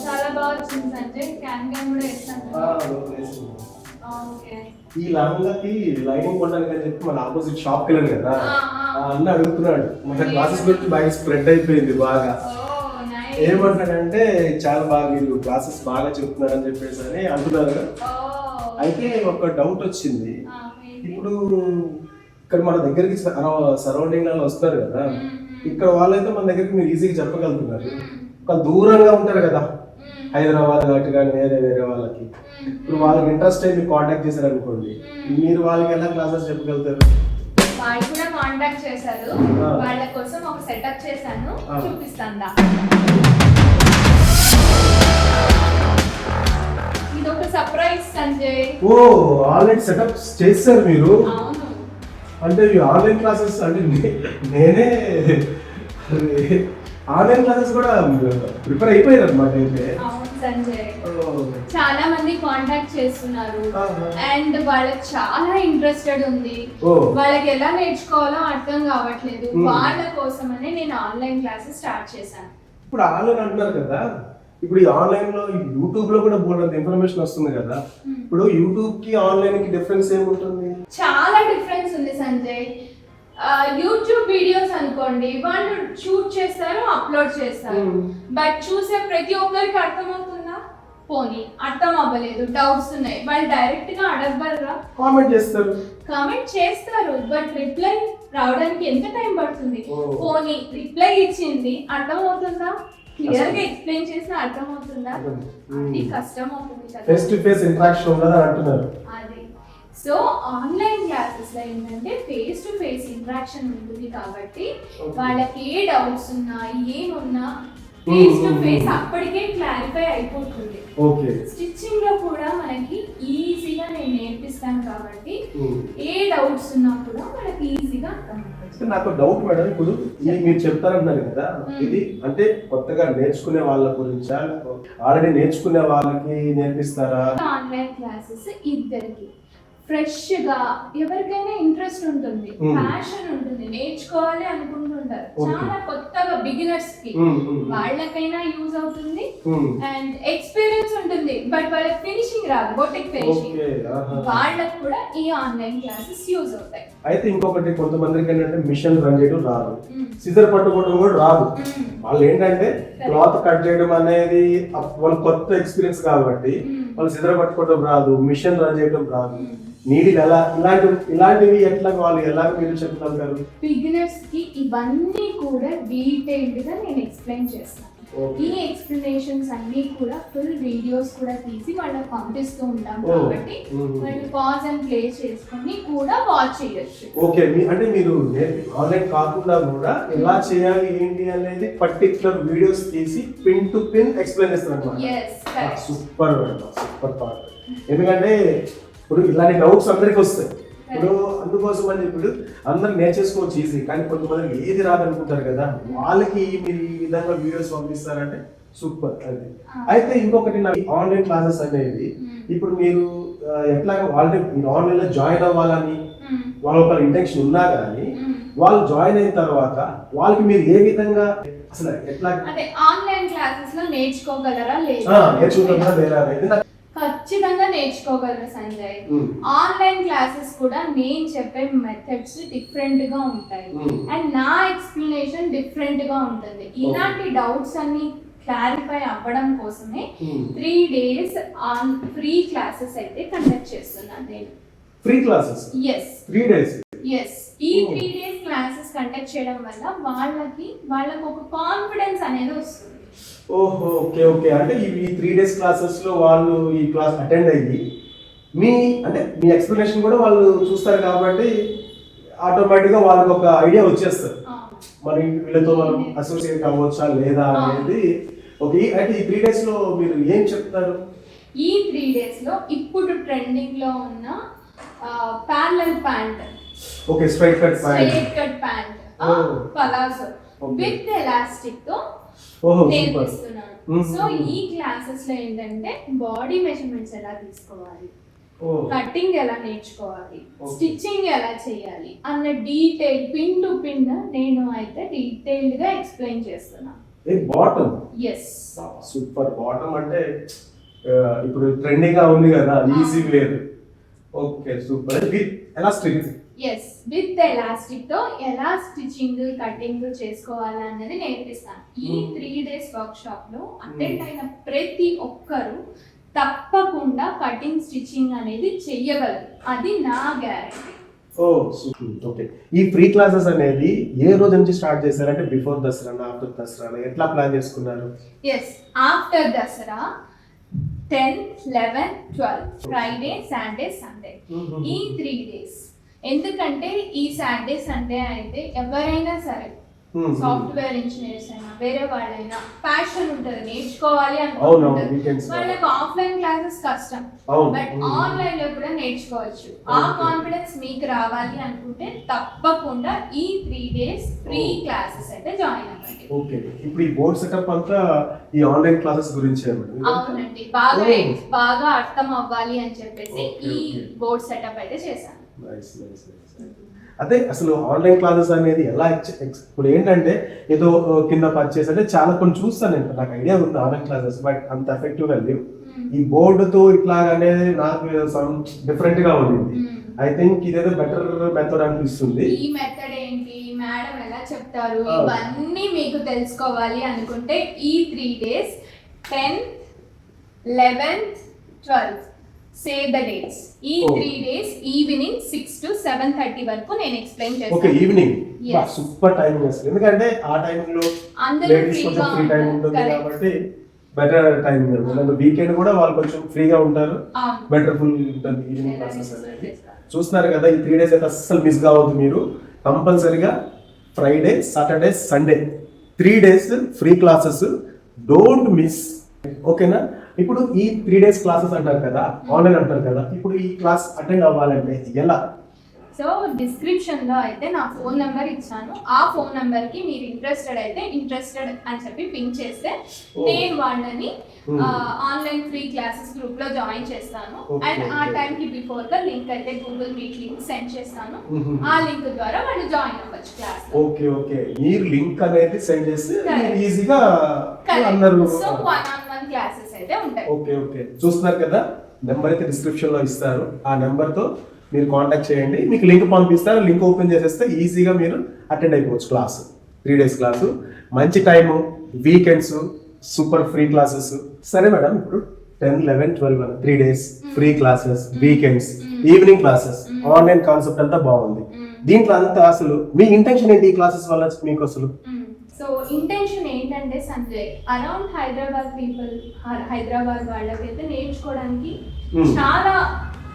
చాలా బాగా వచ్చింది సంజయ్. క్యాన్ క్యాన్ కూడా ఈ లహంగాకి లైనింగ్ కొనడానికి అని చెప్పి మన ఆపోజిట్ షాప్కి వెళ్ళాను కదా. అన్న అడుగుతున్నాడు మన క్లాసెస్ గురించి బాగా స్ప్రెడ్ అయిపోయింది బాగా. ఏమంటాడంటే చాలా బాగా మీరు క్లాసెస్ బాగా చెప్తున్నారు అని చెప్పేసి అని అంటున్నారు అయితే ఒక డౌట్ వచ్చింది? ఇప్పుడు ఇక్కడ మన దగ్గరికి సరౌండింగ్ వస్తారు కదా. ఇక్కడ వాళ్ళైతే మన దగ్గరికి మీరు ఈజీగా చెప్పగలుగుతున్నారు. ఒక దూరంగా ఉంటారు కదా. హైదరాబాద్ కాబట్టి కానీ వేరే వేరే వాళ్ళకి. ఇప్పుడు వాళ్ళకి ఇంట్రెస్ట్ అయి మీరు కాంటాక్ట్ చేశారు అనుకోండి మీరు వాళ్ళకి ఎలా క్లాసెస్ చెప్పగలుగుతారు? వాళ్ళు కూడా కాంటాక్ట్ చేశారు. వాళ్ళ కోసం ఒక సెటప్ చేశాను. చూపిస్తాను. ఇది ఒక సర్ప్రైజ్ సంజయ్. ఓ ఆన్లైన్ సెటప్స్ చేస్తారు మీరు. అవును. అంటే ఈ ఆన్లైన్ క్లాసెస్ అంటే నేనే ఆన్లైన్ క్లాసెస్ కూడా ప్రిపేర్ అయిపోయారు అనమాట అయితే చాలా మంది కాంటాక్ట్ చేస్తున్నారు. అండ్ వాళ్ళకి చాలా ఇంట్రెస్టెడ్ ఉంది. వాళ్ళకి ఎలా నేర్చుకోవాలో అర్థం కావట్లేదు. వాళ్ళ కోసమనే నేను ఆన్లైన్ క్లాసెస్ స్టార్ట్ చేశాను. ఇప్పుడు ఆన్లైన్ అంటున్నారు కదా. ఇప్పుడు ఈ ఆన్లైన్లో యూట్యూబ్లో కూడా బోల్డ్ ఇన్ఫర్మేషన్ వస్తుంది కదా. Hmm. ఇప్పుడు యూట్యూబ్కి ఆన్లైన్కి డిఫరెన్స్ ఏముంటుంది? చాలా డిఫరెన్స్ ఉంది సంజయ్. యూట్యూబ్ వీడియోస్ అనుకోండి వాళ్ళు షూట్ చేస్తారు అప్లోడ్ చేస్తారు. Hmm. బట్ చూసే ప్రతి ఒక్కరికి అర్థమవుతుందా? పోనీ అర్థం అవ్వలేదు డౌట్స్ ఉన్నాయి. వాళ్ళు డైరెక్ట్గా అడగగలరా? కామెంట్ చేస్తారు. కామెంట్ చేస్తారు బట్ రిప్లై రావడానికి ఎంత టైం పడుతుంది? Oh. పోనీ రిప్లై ఇచ్చింది అర్థం అవుతుందా క్లియర్గా ఎక్స్ప్లెయిన్ చేసిన అర్థం అవుతుందా Hmm. అది కష్టం అవుతుంది. ఫేస్ టు ఫేస్ ఇంటరాక్షన్ ఉండదు అని అంటున్నారు అది సో ఆన్లైన్ క్లాసెస్లో ఏంటంటే ఫేస్ టు ఫేస్ ఇంటరాక్షన్ ఉంటుంది కాబట్టి. వాళ్ళకి ఏ డౌట్స్ ఉన్నా ఏమున్నా ఫేస్ టు ఫేస్ అప్పటికే క్లారిఫై అయిపోతుంది. ఓకే స్టిచ్చింగ్లో కూడా మనకి ఈజీగా నేను నేర్పిస్తాను కాబట్టి ఏ డౌట్స్ ఉన్నా కూడా మనకి ఈజీగా నాకు డౌట్ మేడం ఇప్పుడు ఇది మీరు చెప్తారంటున్నారు కదా Hmm. ఇది అంటే కొత్తగా నేర్చుకునే వాళ్ళ గురించా? ఆల్రెడీ నేర్చుకునే వాళ్ళకి నేర్పిస్తారా? ఆన్లైన్ క్లాసెస్ ఇద్దరికి. ఫ్రెష్గా ఎవరికైనా ఇంట్రెస్ట్ ఉంటుంది. ప్యాషన్ ఉంటుంది నేర్చుకోవాలి అనుకుంటుంటారు. చాలా కొత్తగా బిగినర్స్కి. వాళ్ళకైనా యూజ్ అవుతుంది. అండ్ ఎక్స్పీరియన్స్ ఉంటుంది బట్ వాళ్ళకి ఫినిషింగ్ రాదు బొటిక్ ఫినిషింగ్. వాళ్ళకి కూడా ఈ ఆన్లైన్ క్లాసెస్ యూజ్ అవుతాయి అయితే ఇంకొకటి కొంతమందికి ఏంటంటే మిషన్ రన్ చేయడం రాదు. సిజర్ పట్టుకోవడం కూడా రాదు. వాళ్ళు ఏంటంటే క్లాత్ కట్ చేయడం అనేది వాళ్ళ కొత్త ఎక్స్పీరియన్స్ కాబట్టి. వాళ్ళు సిజర్ పట్టుకోవడం రాదు మిషన్ రన్ చేయడం రాదు Hmm. నీడి ఎలా ఇలాంటి ఇలాంటివి ఎట్లా వాళ్ళు ఎలా మీరు చెప్తారు బిగినర్స్కి ఇవన్నీ కూడా డీటెయిల్డ్గా నేను ఎక్స్ప్లెయిన్ చేస్తాను. ఈ ఎక్స్ప్లెనేషన్స్ అన్ని కూడా ఫుల్ వీడియోస్ కూడా తీసి వాళ్ళకి పంపిస్తూ ఉంటాం Oh. కాబట్టి Mhm. వాళ్ళు పాజ్ అండ్ ప్లే చేసుకొని కూడా వాచ్ చేయొచ్చు ఓకే అంటే మీరు ఆన్లైన్ కాకుండా కూడా ఎలా చేయాలి ఏంటి అనేది పర్టికులర్ వీడియోస్ తీసి పిన్ టు పిన్ ఎక్స్ప్లెయిన్ చేస్తారు సూపర్ సూపర్ పార్ట్ ఎందుకంటే ఇప్పుడు ఇలాంటి డౌట్స్ అందరికి వస్తాయి. ఇప్పుడు అందుకోసం అని ఇప్పుడు అందరు నేర్చేసుకోవచ్చు ఈజీ కానీ కొంతమందికి ఏది రాదనుకుంటారు కదా వాళ్ళకి మీరు ఈ విధంగా వీడియోస్ పంపిస్తారంటే సూపర్ అది. అయితే ఇంకొకటి నా ఆన్లైన్ క్లాసెస్ అనేవి ఇప్పుడు మీరు ఎట్లాగా వాళ్ళని మీరు ఆన్లైన్లో జాయిన్ అవ్వాలని వాళ్ళ ఒక ఇంటెన్షన్ ఉన్నా కానీ వాళ్ళు జాయిన్ అయిన తర్వాత వాళ్ళకి మీరు ఏ విధంగా అసలు ఎట్లా ఆన్లైన్ క్లాసెస్లో నేర్చుకోగలరా లేదా? నేర్చుకుంటారా లేదా? అనేది నాకు- ఖచ్చితంగా నేర్చుకోగలరు సంజయ్. ఆన్లైన్ క్లాసెస్ కూడా నేను చెప్పే మెథడ్స్ డిఫరెంట్గా ఉంటాయి. అండ్ నా ఎక్స్ప్లెనేషన్ డిఫరెంట్గా ఉంటుంది ఇలాంటి డౌట్స్ అన్ని క్లారిఫై అవ్వడం కోసమే. Three days on free classes అయితే కండక్ట్ చేస్తున్నాను నేను. Free classes yes three days yes ఈ. త్రీ డేస్ క్లాసెస్ కండక్ట్ చేయడం వల్ల వాళ్ళకి వాళ్ళకి ఒక కాన్ఫిడెన్స్ అనేది వస్తుంది. ఓహో ఓకే ఓకే. అంటే ఈ త్రీ డేస్ క్లాసెస్లో వాళ్ళు ఈ క్లాస్ అటెండ్ అయ్యి మీ అంటే మీ ఎక్స్ప్లెనేషన్ కూడా వాళ్ళు చూస్తారు కాబట్టి ఆటోమేటిక్గా వాళ్ళకి ఒక ఐడియా వచ్చేస్తారు మరి వీళ్ళతో మనం అసోసియేట్ అవ్వచ్చా లేదా అనేది ఓకే అయితే ఈ త్రీ డేస్లో మీరు ఏం చెప్తారు? ఈ త్రీ డేస్లో ఇప్పుడు ట్రెండింగ్లో ఉన్న parallel pant okay straight cut pant straight cut pant. Palazzo. With ఎలాస్టిక్తో నేర్పిస్తున్నాను. సో ఈ క్లాసెస్లో ఏంటంటే బాడీ మెజర్మెంట్స్ ఎలా తీసుకోవాలి? కటింగ్ ఎలా నేర్చుకోవాలి. స్టిచ్చింగ్ ఎలా చేయాలి? అన్న డీటెయిల్ పిన్ టు పిన్ నేను అయితే డీటెయిల్డ్గా ఎక్స్ప్లెయిన్ చేస్తున్నా. ఏ బాటమ్? Yes super. బాటమ్ అంటే ఇప్పుడు ట్రెండింగ్గా ఉంది కదా easy wear. Okay super. With elastic? Yes with ఎలాస్టిక్తో ఎలా స్టిచ్చింగ్ కటింగ్ చేసుకోవాలి అన్నది నేర్పిస్తాను. ఈ Hmm. త్రీ డేస్ వర్క్ షాప్లో అటెండ్ అయిన ప్రతి ఒక్కరు తప్పకుండా కటింగ్ స్టిచ్చింగ్ అనేది చెయ్యగలరు. అది నా గ్యారంటీ ఓ ఓకే. ఈ ఫ్రీ క్లాసెస్ అనేది ఏ రోజు నుంచి స్టార్ట్ చేశారంటే బిఫోర్ దసరా ఆఫ్టర్ దసరా ఎట్లా ప్లాన్ చేసుకున్నారు? Yes after Dasara tenth eleven twelve Friday Saturday Sunday. ఈ త్రీ డేస్ ఎందుకంటే ఈ సాటర్డే సండే అయితే ఎవరైనా సరే సాఫ్ట్వేర్ ఇంజనీర్స్ అయినా వేరే వాళ్ళైనా ప్యాషన్ ఉంటుంది నేర్చుకోవాలి అనుకుంటారు వీకెండ్స్ వాళ్ళకి ఆఫ్లైన్ క్లాసెస్ కష్టం. బట్. ఆన్లైన్లో కూడా నేర్చుకోవచ్చు. ఆ. కాన్ఫిడెన్స్ మీకు రావాలి అనుకుంటే తప్పకుండా ఈ త్రీ డేస్ ఫ్రీ. క్లాసెస్ అయితే జాయిన్ అవ్వండి. ఓకే. ఇప్పుడు ఈ బోర్డ్ సెటప్ అంతా ఈ ఆన్లైన్ క్లాసెస్ గురించి అవునండి. బాగా. బాగా అర్థం అవ్వాలి అని చెప్పేసి ఈ. బోర్డ్ సెటప్ అయితే చేశాను. అదే అసలు ఆన్లైన్ క్లాసెస్ అనేది ఎలా ఇప్పుడు ఏంటంటే ఏదో కింద పర్చేస్ అంటే చాలా కొన్ని చూస్తాను నేను. నాకు ఐడియా ఉంది ఆన్లైన్ క్లాసెస్ బట్ అంత ఎఫెక్టివ్గా లేవు. Hmm. ఈ బోర్డుతో ఇట్లా అనేది నాకు సమ్ డిఫరెంట్గా ఉంది. ఐ థింక్ ఇదేదో బెటర్ మెథడ్ అనిపిస్తుంది. ఈ మెథడ్ ఏంటి? మేడం ఎలా చెప్తారు? Ah. ఇవన్నీ మీకు తెలుసుకోవాలి అనుకుంటే ఈ three days tenth eleventh twelfth save the dates ఈ. Three days evening six to seven thirty వరకు నేను ఎక్స్ప్లెయిన్ ఓకే చేస్తాను. Evening Yes. సూపర్ టైమింగ్ అసలు. ఎందుకంటే ఆ టైంలో అందరూ లేడీస్ కొంచెం ఫ్రీగా ఫ్రీ టైం ఉంటారు. ఉంటుంది Correct. కాబట్టి బెటర్ టైమింగ్ ఎందుకంటే వీకెండ్ కూడా వాళ్ళు కొంచెం ఫ్రీగా ఉంటారు. అవును. బెటర్ ఫుల్ ఉంటుంది ఈవినింగ్ క్లాసెస్ అనేది. చూస్తున్నారు కదా ఈ త్రీ డేస్ అయితే అస్సలు మిస్ కావద్దు మీరు. కంపల్సరీగా Friday Saturday Sunday three days free classes don't miss ఓకేనా ఇప్పుడు ఈ త్రీ డేస్ క్లాసెస్ అంటారు కదా ఆన్లైన్ అంటారు కదా ఇప్పుడు ఈ క్లాస్ అటెండ్ అవ్వాలంటే ఎలా సో డిస్క్రిప్షన్లో అయితే నా ఫోన్ నెంబర్ ఇచ్చాను ఆ ఫోన్ నెంబర్కి మీరు ఇంట్రెస్టెడ్ అయితే ఇంట్రెస్టెడ్ అని చెప్పి పింక్ చేస్తే. నేను వాళ్ళని Hmm. ఆన్లైన్ ఫ్రీ క్లాసెస్ గ్రూప్లో జాయిన్ చేస్తాను అండ్ ఆ. టైం కి బిఫోర్గా లింక్ అయితే గూగుల్ మీట్ లింక్ సెండ్ చేస్తాను Mhm. ఆ లింక్ ద్వారా వాళ్ళు జాయిన్ అవ్వచ్చు క్లాస్ ఓకే ఓకే మీరు లింక్ అనేది సెండ్ చేస్తే. ఈజీగా అందరూ so one on one classes అయితే ఉంటాయి. Okay okay. చూస్తున్నారు కదా? నెంబర్ అయితే డిస్క్రిప్షన్లో ఇస్తారు. ఆ నెంబర్తో మీరు కాంటాక్ట్ చేయండి. మీకు లింక్ పంపిస్తారు. లింక్ ఓపెన్ చేసేస్తే ఈజీగా మీరు అటెండ్ అయిపోవచ్చు క్లాస్. త్రీ డేస్ క్లాసు మంచి time weekends super free classes సరే మేడం ఇప్పుడు ten eleven twelve three days free classes weekends evening classes online concept అంతా బాగుంది. దీంట్లో అంతా అసలు మీ ఇంటెన్షన్ ఏంటి ఈ క్లాసెస్ వల్ల మీకు అసలు? సో ఇంటెన్షన్ ఏంటంటే సంజయ్ అరౌండ్ హైదరాబాద్ పీపుల్ హైదరాబాద్ వాళ్ళకైతే నేర్చుకోవడానికి Hmm. చాలా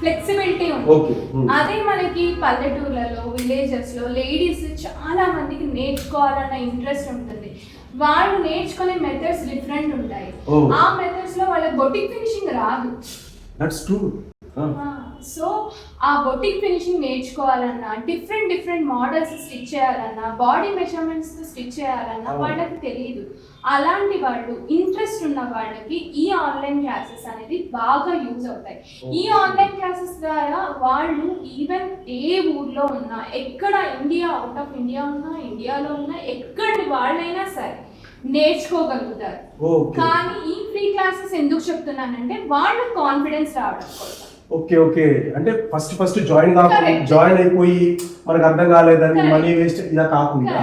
ఫ్లెక్సిబిలిటీ ఉంది. ఓకే అదే మనకి పల్లెటూర్లలో విలేజెస్లో లేడీస్ చాలా మందికి నేర్చుకోవాలన్న ఇంట్రెస్ట్ ఉంటుంది. వాళ్ళు నేర్చుకునే మెథడ్స్ డిఫరెంట్ ఉంటాయి. Oh. ఆ మెథడ్స్లో వాళ్ళకి బొటిక్ ఫినిషింగ్ రాదు. దట్స్ ట్రూ సో ఆ బొటిక్ ఫినిషింగ్ నేర్చుకోవాలన్నా డిఫరెంట్ డిఫరెంట్ మోడల్స్ స్టిచ్ చేయాలన్నా బాడీ మెజర్మెంట్స్ స్టిచ్ చేయాలన్నా. వాళ్ళకి తెలియదు అలాంటి వాళ్ళు ఇంట్రెస్ట్ ఉన్న వాళ్ళకి ఈ ఆన్లైన్ క్లాసెస్ అనేది బాగా యూజ్ అవుతాయి. ఈ. ఆన్లైన్ క్లాసెస్ ద్వారా వాళ్ళు ఈవెన్ ఏ ఊర్లో ఉన్నా ఎక్కడ ఇండియా అవుట్ ఆఫ్ ఇండియా ఉన్నా ఇండియాలో ఉన్నా ఎక్కడి వాళ్ళైనా సరే నేర్చుకోగలుగుతారు. కానీ ఈ ఫ్రీ క్లాసెస్ ఎందుకు చెప్తున్నానంటే వాళ్ళ కాన్ఫిడెన్స్ రావడం కోసం. Okay okay. అంటే ఫస్ట్ ఫస్ట్ జాయిన్ కాకుండా. జాయిన్ అయిపోయి మనకు అర్థం కాలేదని. మనీ వేస్ట్ ఇలా కాకుండా.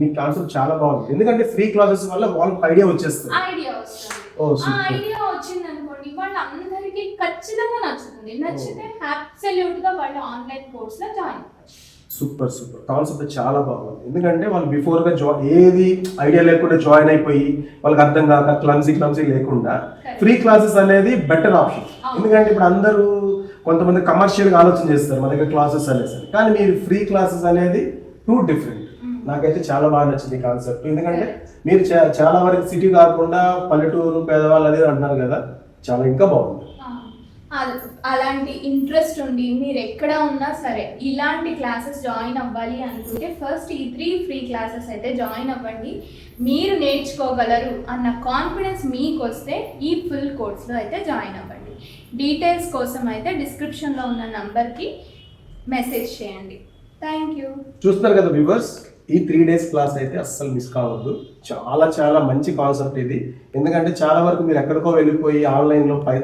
మీ కాన్సెప్ట్ చాలా బాగుంది. ఎందుకంటే ఫ్రీ క్లాసెస్ వల్ల వాళ్ళకి ఐడియా వచ్చేస్తుంది. ఐడియా వస్తుంది. ఓ సూపర్ ఐడియా వచ్చింది అనుకోండి వాళ్ళందరికీ ఖచ్చితంగా నచ్చుతుంది. నచ్చితే అబ్సల్యూట్గా వాళ్ళు ఆన్లైన్ కోర్స్లో జాయిన్ సూపర్ సూపర్ కాన్సెప్ట్ చాలా బాగుంది. ఎందుకంటే వాళ్ళు బిఫోర్గా జా ఏది ఐడియా లేకుండా జాయిన్ అయిపోయి వాళ్ళకి అర్థం కాక క్లమ్సీ క్లమ్సీ లేకుండా. ఫ్రీ క్లాసెస్ అనేది బెటర్ ఆప్షన్. ఎందుకంటే ఇప్పుడు అందరూ కొంతమంది కమర్షియల్గా ఆలోచన చేస్తారు మన దగ్గర క్లాసెస్ అనేసి కానీ మీరు ఫ్రీ క్లాసెస్ అనేది టూ డిఫరెంట్ Mm. నాకైతే చాలా బాగా నచ్చింది కాన్సెప్ట్ ఎందుకంటే మీరు చాలా వరకు సిటీ కాకుండా పల్లెటూరు పేదవాళ్ళు అనేది అంటున్నారు కదా. చాలా ఇంకా బాగుంది. అలాంటి ఇంట్రెస్ట్ ఉండి మీరు ఎక్కడ ఉన్నా సరే ఇలాంటి క్లాసెస్ జాయిన్ అవ్వాలి అనుకుంటే ఫస్ట్ ఈ త్రీ ఫ్రీ క్లాసెస్ అయితే జాయిన్ అవ్వండి. మీరు నేర్చుకోగలరు అన్న కాన్ఫిడెన్స్ మీకు వస్తే ఈ ఫుల్ కోర్స్లో అయితే జాయిన్ అవ్వండి. డీటెయిల్స్ కోసం అయితే డిస్క్రిప్షన్లో ఉన్న నంబర్కి మెసేజ్ చేయండి. Thank you. చూస్తున్నారు కదా వ్యూవర్స్ ఈ త్రీ డేస్ క్లాస్ అయితే అస్సలు మిస్ కావద్దు. చాలా చాలా మంచి కాన్సెప్ట్ ఇది. ఎందుకంటే చాలా వరకు మీరు ఎక్కడికో వెళ్ళిపోయి ఆన్లైన్లో పై